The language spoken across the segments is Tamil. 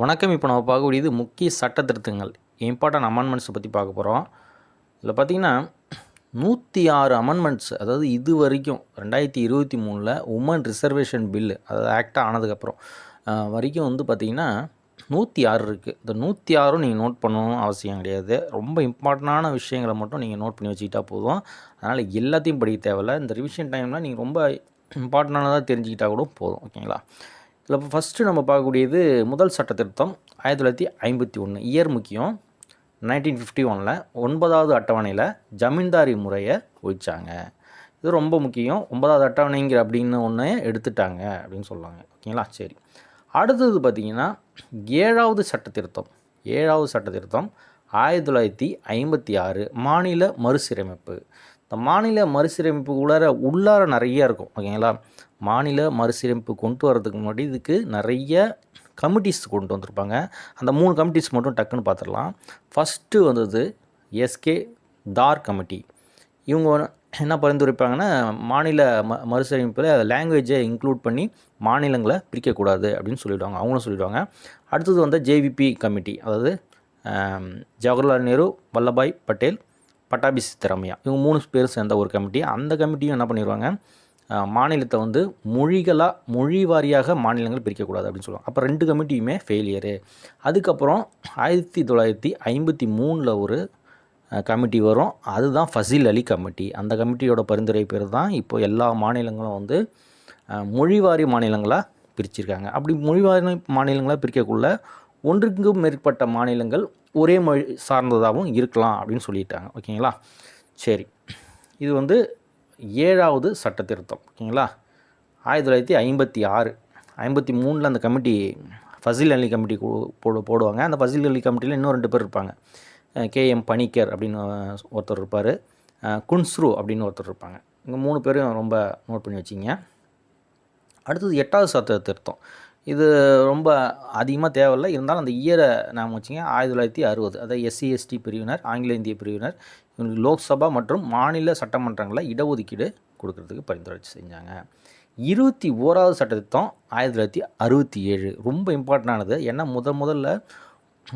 வணக்கம். இப்போ நம்ம பார்க்கக்கூடியது முக்கிய சட்ட திருத்தங்கள். இம்பார்ட்டன்ட் அமெண்ட்மெண்ட்ஸை பற்றி பார்க்க போகிறோம் இதில் பார்த்தீங்கன்னா நூற்றி ஆறு அமெண்ட்மெண்ட்ஸ் அதாவது இது வரைக்கும் ரெண்டாயிரத்தி இருபத்தி மூணில் உமன் ரிசர்வேஷன் பில்லு அதாவது ஆக்டாக ஆனதுக்கப்புறம் வரைக்கும் வந்து பார்த்திங்கன்னா நூற்றி ஆறு இருக்குது இந்த நூற்றி ஆறும் நீங்கள் நோட் பண்ணணும் அவசியம் கிடையாது. ரொம்ப இம்பார்ட்டண்டான விஷயங்களை மட்டும் நீங்கள் நோட் பண்ணி வச்சுக்கிட்டா போதும். அதனால் எல்லாத்தையும் படிக்க தேவையில்ல. இந்த ரிவிஷன் டைமில் நீங்கள் ரொம்ப இம்பார்ட்டண்டானதாக தெரிஞ்சுக்கிட்டா கூட போதும். ஓகேங்களா? இதில் இப்போ ஃபஸ்ட்டு நம்ம பார்க்கக்கூடியது முதல் சட்ட திருத்தம் ஆயிரத்தி தொள்ளாயிரத்தி ஐம்பத்தி ஒன்று இயர் முக்கியம். நைன்டீன் ஃபிஃப்டி ஒனில் ஒன்பதாவது அட்டவணையில் ஜமீன்தாரி முறையை ஒழிச்சாங்க. இது ரொம்ப முக்கியம். ஒன்பதாவது அட்டவணைங்கிற அப்படின்னு ஒன்று எடுத்துட்டாங்க அப்படின்னு சொல்லுவாங்க. ஓகேங்களா? சரி. அடுத்தது பார்த்திங்கன்னா ஏழாவது சட்ட திருத்தம். ஏழாவது சட்ட திருத்தம் ஆயிரத்தி தொள்ளாயிரத்தி ஐம்பத்தி ஆறு. மாநில மறுசீரமைப்பு. இந்த மாநில மறுசீரமைப்பு உள்ளார உள்ளார நிறைய இருக்கும் ஓகேங்களா? மாநில மறுசீரமைப்பு கொண்டு வரதுக்கு முன்னாடி இதுக்கு நிறைய கமிட்டிஸ் கொண்டு வந்திருப்பாங்க. அந்த மூணு கமிட்டிஸ் மட்டும் டக்குன்னு பார்த்துடலாம் ஃபஸ்ட்டு வந்தது எஸ்கே தார் கமிட்டி இவங்க என்ன பரிந்துரைப்பாங்கன்னா மாநில ம மறுசீரமைப்பில் லாங்குவேஜை இன்க்ளூட் பண்ணி மாநிலங்களை பிரிக்கக்கூடாது அப்படின்னு சொல்லிவிடுவாங்க அவங்களும் சொல்லிவிடுவாங்க அடுத்தது வந்து ஜேவிபி கமிட்டி அதாவது ஜவஹர்லால் நேரு வல்லபாய் பட்டேல் பட்டாபி சித்தரமையா. இவங்க மூணு பேர் சேர்ந்த ஒரு கமிட்டி அந்த கமிட்டியும் என்ன பண்ணிடுவாங்க மாநிலத்தை வந்து மொழிகளாக மொழி வாரியாக மாநிலங்கள் பிரிக்கக்கூடாது அப்படின்னு சொல்லுவாங்க. அப்போ ரெண்டு கமிட்டியுமே ஃபெயிலியரு அதுக்கப்புறம் ஆயிரத்தி தொள்ளாயிரத்தி ஐம்பத்தி மூணில் ஒரு கமிட்டி வரும். அதுதான் ஃபசில் அலி கமிட்டி அந்த கமிட்டியோட பரிந்துரை பேர் தான் இப்போ எல்லா மாநிலங்களும் வந்து மொழிவாரி மாநிலங்களாக பிரிச்சிருக்காங்க. அப்படி மொழிவாரி மாநிலங்களாக பிரிக்கக்குள்ள ஒன்றுக்கும் மேற்பட்ட மாநிலங்கள் ஒரே மொழி சார்ந்ததாகவும் இருக்கலாம் அப்படின்னு சொல்லிட்டாங்க. ஓகேங்களா? சரி. இது வந்து ஏழாவது சட்ட திருத்தம் ஓகேங்களா? ஆயிரத்தி தொள்ளாயிரத்தி ஐம்பத்தி ஆறு ஐம்பத்தி மூணில் அந்த கமிட்டி ஃபசில் அலி கமிட்டி போடு போடுவாங்க. அந்த ஃபசில் அலி கமிட்டியில் இன்னும் ரெண்டு பேர் இருப்பாங்க. கேஎம் பணிக்கர் அப்படின்னு ஒருத்தர் இருப்பார். குன்ஸ்ரு அப்படின்னு ஒருத்தர் இருப்பாங்க. இங்கே மூணு பேரும் ரொம்ப நோட் பண்ணி வச்சிங்க அடுத்தது எட்டாவது சட்ட திருத்தம் இது ரொம்ப அதிகமாக தேவையில்லை. இருந்தாலும் அந்த இயரை நாம் வச்சுங்க ஆயிரத்தி தொள்ளாயிரத்தி அறுபது. அதாவது எஸ்சி எஸ்டி பிரிவினர் ஆங்கில இந்திய பிரிவினர் இவங்களுக்கு லோக்சபா மற்றும் மாநில சட்டமன்றங்களில் இடஒதுக்கீடு கொடுக்கறதுக்கு பரிந்துரை செஞ்சாங்க. இருபத்தி ஓராவது சட்டத்திட்டம் ஆயிரத்தி தொள்ளாயிரத்தி அறுபத்தி ஏழு. ரொம்ப இம்பார்ட்டண்டானது ஏன்னா முதல் முதல்ல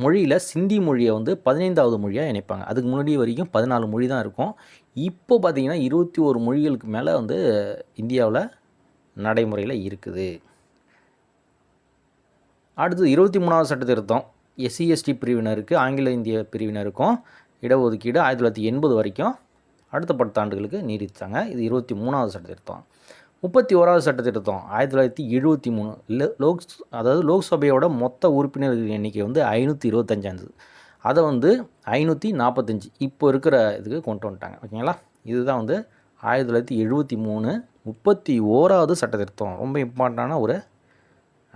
மொழியில் சிந்தி மொழியை வந்து பதினைந்தாவது மொழியாக இணைப்பாங்க. அதுக்கு முன்னாடி வரைக்கும் பதினாலு மொழி தான் இருக்கும். இப்போ பார்த்திங்கன்னா இருபத்தி ஒரு மொழிகளுக்கு மேலே வந்து இந்தியாவில் நடைமுறையில் இருக்குது. அடுத்தது இருபத்தி மூணாவது சட்ட திருத்தம் எஸ்சி எஸ்டி பிரிவினருக்கு ஆங்கில இந்திய பிரிவினருக்கும் இடஒதுக்கீடு ஆயிரத்தி தொள்ளாயிரத்தி எண்பது வரைக்கும் அடுத்த பத்தாண்டுகளுக்கு நீடித்தாங்க. இது இருபத்தி மூணாவது சட்ட திருத்தம் முப்பத்தி ஓராவது சட்ட திருத்தம் ஆயிரத்தி தொள்ளாயிரத்தி எழுபத்தி மூணு. லோக் அதாவது லோக்சபையோட மொத்த உறுப்பினர்கள் எண்ணிக்கை வந்து ஐநூற்றி இருபத்தஞ்சாந்தது அதை வந்து ஐநூற்றி நாற்பத்தஞ்சு இப்போ இருக்கிற இதுக்கு கொண்டு வந்துட்டாங்க. ஓகேங்களா? இதுதான் வந்து ஆயிரத்தி தொள்ளாயிரத்தி எழுபத்தி மூணு முப்பத்தி ஓராவது சட்ட திருத்தம் ரொம்ப இம்பார்ட்டண்டான ஒரு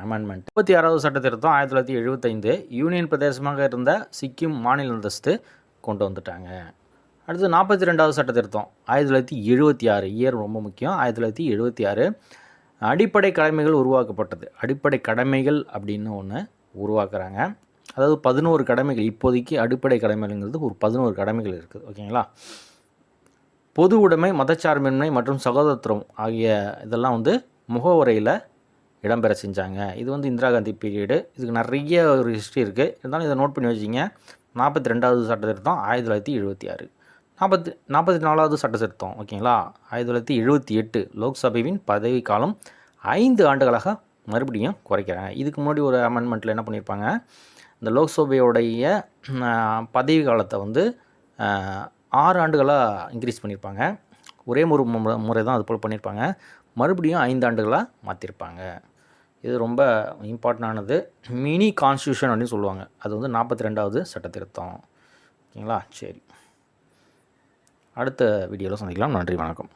அமெண்ட்மெண்ட் முப்பத்தி ஆறாவது சட்ட திருத்தம் ஆயிரத்தி தொள்ளாயிரத்தி எழுபத்தைந்து யூனியன் பிரதேசமாக இருந்த சிக்கிம் மாநில அந்தஸ்து கொண்டு வந்துட்டாங்க. அடுத்து நாற்பத்தி ரெண்டாவது சட்ட திருத்தம் ஆயிரத்தி தொள்ளாயிரத்தி எழுபத்தி ஆறு இயர் ரொம்ப முக்கியம். ஆயிரத்தி தொள்ளாயிரத்தி எழுபத்தி ஆறு அடிப்படை கடமைகள் உருவாக்கப்பட்டது. அடிப்படை கடமைகள் அப்படின்னு ஒன்று உருவாக்குறாங்க. அதாவது பதினோரு கடமைகள் இப்போதைக்கு அடிப்படை கடமைகள்ங்கிறது ஒரு பதினோரு கடமைகள் இருக்குது. ஓகேங்களா? பொது உடைமை மதச்சார்பின்மை மற்றும் சகோதரத்துவம் ஆகிய இதெல்லாம் வந்து முகவுரையில் இடம்பெற செஞ்சாங்க. இது வந்து இந்திரா காந்தி பீரியடு இதுக்கு நிறைய ஒரு ஹிஸ்ட்ரி இருக்குது இருந்தாலும் இதை நோட் பண்ணி வச்சிங்க. நாற்பத்தி ரெண்டாவது சட்ட திருத்தம் ஆயிரத்தி தொள்ளாயிரத்தி எழுபத்தி ஆறு. நாற்பத்தி நாற்பத்தி நாலாவது சட்ட திருத்தம் ஓகேங்களா ஆயிரத்தி தொள்ளாயிரத்தி எழுபத்தி எட்டு லோக்சபையின் பதவி காலம் ஐந்து ஆண்டுகளாக மறுபடியும் குறைக்கிறாங்க. இதுக்கு முன்னாடி ஒரு அமெண்ட்மெண்ட்டில் என்ன பண்ணியிருப்பாங்க இந்த லோக்சபையோடைய பதவி காலத்தை வந்து ஆறு ஆண்டுகளாக இன்க்ரீஸ் பண்ணியிருப்பாங்க ஒரே ஒரு மு- முறை தான் அது போல் பண்ணியிருப்பாங்க. மறுபடியும் ஐந்து ஆண்டுகளாக மாற்றிருப்பாங்க இது ரொம்ப இம்பார்ட்டண்டானது. மினி கான்ஸ்டியூஷன் அப்படின்னு சொல்லுவாங்க. அது வந்து நாற்பத்தி ரெண்டாவது சட்ட திருத்தம் ஓகேங்களா? சரி. அடுத்த வீடியோவில் சந்திக்கலாம். நன்றி வணக்கம்.